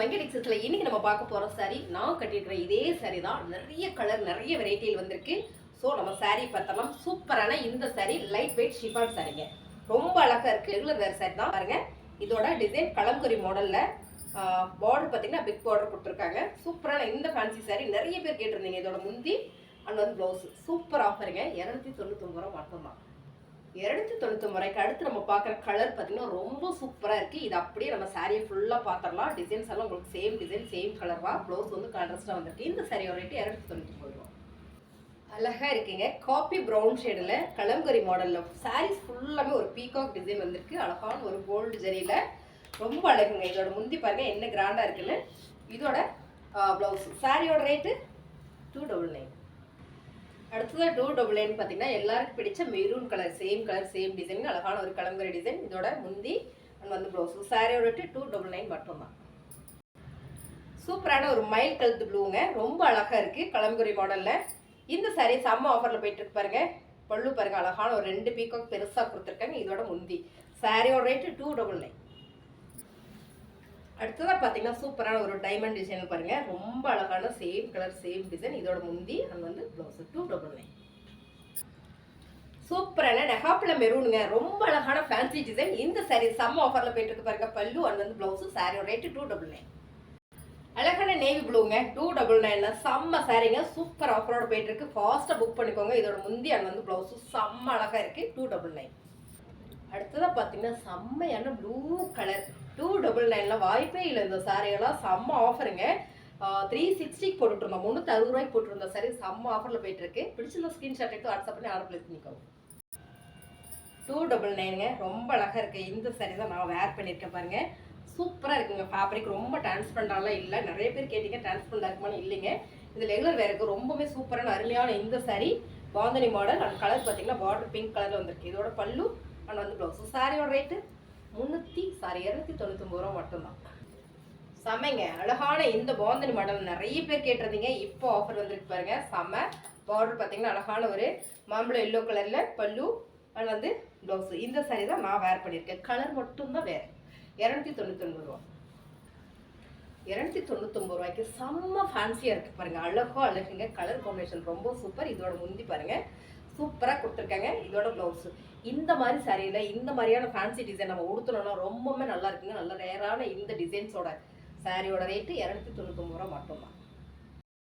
வெங்கடெக்ஸஸ்ல இன்றைக்கி நம்ம பார்க்க போகிற சாரீ நான் கட்டியிருக்கிற இதே சாரீ தான். நிறைய கலர் நிறைய வெரைட்டியில் வந்திருக்கு. ஸோ நம்ம சாரீ பார்த்தலாம் சூப்பரான இந்த சாரீ லைட் வெயிட் ஷிஃபான் சாரிங்க ரொம்ப அழகாக இருக்குது ரெகுலர் வேறு சாரி தான். பாருங்க. இதோட டிசைன் கலம்கரி மாடலில் பார்டர் பார்த்தீங்கன்னா பிக் பார்டர் கொடுத்துருக்காங்க. சூப்பரான இந்த ஃபேன்சி சாரீ நிறைய பேர் கேட்டிருந்தீங்க. இதோட முந்தி அண்ட் வந்து ப்ளவுஸ் சூப்பர் ஆஃபருங்க இரநூத்தி தொண்ணூத்தொம்பது ரூபா மட்டும்தான். இரநூத்தி தொண்ணூற்றி முறைக்கு அடுத்து நம்ம பார்க்குற கலர் பார்த்தீங்கன்னா ரொம்ப சூப்பராக இருக்குது இது அப்படியே நம்ம சாரியை ஃபுல்லாக பார்த்துடலாம். டிசைன்ஸ் எல்லாம் உங்களுக்கு சேம் டிசைன் சேம் கலர் தான் ப்ளவுஸ் வந்து கான்ட்ராஸ்டாக வந்திருக்கு. இந்த சாரியோட ரேட்டு இரநூத்தி தொண்ணூற்றி ரூபா. அழகா இருக்குங்க. காப்பி ப்ரௌன் ஷேடில் கலங்கரி மாடலில் சாரீஸ் ஃபுல்லாமே ஒரு பீகாக் டிசைன் வந்திருக்கு. அழகான ஒரு கோல்டு ஜரியில் ரொம்ப அழகுங்க. இதோட முந்தி பாருங்க என்ன கிராண்டாக இருக்குன்னு. இதோட ப்ளவுஸ் சாரியோட ரேட்டு டூ டபுள் நைன் அடுத்தது டூ டபுள் நைன் பார்த்தீங்கன்னா எல்லாருக்கும் பிடிச்ச maroon colour same colour same design அழகான ஒரு கலங்கரை டிசைன் இதோட முந்தி அண்ட் வந்து ப்ளவுஸ் சாரியோட டூ டபுள் நைன் மட்டும்தான். சூப்பரான ஒரு மயில் கழுத்து ப்ளூங்க ரொம்ப அழகாக இருக்குது கலம்புரி மாடலில் இந்த saree செம்ம ஆஃபரில் போயிட்டு பாருங்க. பல்லு பாருங்க அழகான ஒரு ரெண்டு பீக்காக் பெருசாக கொடுத்துருக்காங்க. இதோட முந்தி. சாரியோட ரேட்டு டூ டபுள் நைன் அடுத்ததாக பார்த்தீங்கன்னா சூப்பரான ஒரு டைமண்ட் டிசைன் பாருங்க. ரொம்ப அழகான சேம் கலர் சேம் டிசைன் இதோட முந்தி அண்ட் வந்து ப்ளவுஸு டூ டபுள் நைன் சூப்பரான நெகாப்பில் மெரூனுங்க ரொம்ப அழகான ஃபேன்சி டிசைன் இந்த சாரீ செம்ம ஆஃபரில் போயிட்டு இருக்கு பாருங்க. பல்லு அண்ட் வந்து ப்ளவுஸு சாரியோட ரேட்டு டூ டபுள் நைன் அழகான நேவி ப்ளூங்க டூ டபுள் நைன் செம்ம சாரீங்க சூப்பர் ஆஃபரோட போயிட்டு இருக்கு ஃபாஸ்ட்டாக புக் பண்ணிக்கோங்க. இதோட முந்தி அண்ட் வந்து ப்ளவுஸு செம்ம அழகாக இருக்குது டூ டபுள் நைன் அடுத்ததாக பார்த்தீங்கன்னா செம்மையான ப்ளூ கலர் டூ டபுள் நைனில் வாய்ப்பே இல்லை இந்த சாரியெல்லாம் செம்ம ஆஃபருங்க த்ரீ சிக்ஸ்டிக்கு போட்டுருந்தோம் முந்நூற்றி அறுபது ரூபாய்க்கு போட்டுருந்த சாரி செம்ம ஆஃபரில் போயிட்டுருக்கு. பிடிச்சிருந்த ஸ்க்ரீன்ஷாட் எடுத்து வாட்ஸ்அப் பண்ணி ஆர்டர் பிளேஸ் பண்ணிக்கோங்க. டூ டபுள் நைனுங்க ரொம்ப அழகாக இருக்குது இந்த saree தான் நான் வேர் பண்ணியிருக்கேன் பாருங்கள் சூப்பராக இருக்குங்க ஃபேப்ரிக் ரொம்ப டிரான்ஸ்பரண்டாலாம் இல்லை. நிறைய பேர் கேட்டீங்க டிரான்ஸ்பரண்டாக இருக்குமான்னு இல்லைங்க. இது ரெகுலர் வேருக்கு ரொம்பவே சூப்பரான அருமையான இந்த saree. Bandhani model and colour பார்த்தீங்கன்னா பார்டர் பிங்க் கலரில் வந்திருக்கு. இதோட பல்லு அண்ட் வந்து ப்ளவுஸ் சாரியோட ரேட்டு முந்நூற்றி சாரி இரநூத்தி தொண்ணூத்தொம்பது ரூபா மட்டும்தான். செமைங்க அழகான இந்த பாந்தனி மாடல். நிறைய பேர் கேட்டிருந்தீங்க. இப்போ ஆஃபர் வந்திருக்கு பாருங்க. செம்ம பார்டர் பார்த்தீங்கன்னா அழகான ஒரு மாம்பழம் எல்லோ கலரில் பல்லு அண்ட் வந்து ப்ளவுஸு இந்த சாரீ தான் நான் வேர் பண்ணியிருக்கேன். கலர் மட்டும்தான் வேறு. இரநூத்தி தொண்ணூத்தொன்பது ரூபா. இரநூத்தி தொண்ணூத்தொம்பது ரூபாய்க்கு செம்ம ஃபேன்சியாக இருக்குது பாருங்கள் அழகோ அழகுங்க. கலர் காம்பினேஷன் ரொம்ப சூப்பர் இதோட முந்தி பாருங்கள் சூப்பராக கொடுத்துருக்காங்க. இதோட ப்ளவுஸ் இந்த மாதிரி சரியில் இந்த மாதிரியான ஃபேன்சி டிசைன் நம்ம உடுத்தணும்னா ரொம்பவுமே நல்லா இருக்குங்க. நல்ல ரேரான இந்த டிசைன்ஸோட சாரியோட ரேட்டு இரநூத்தி தொண்ணூத்தொம்பது ரூபா மட்டும்தான்.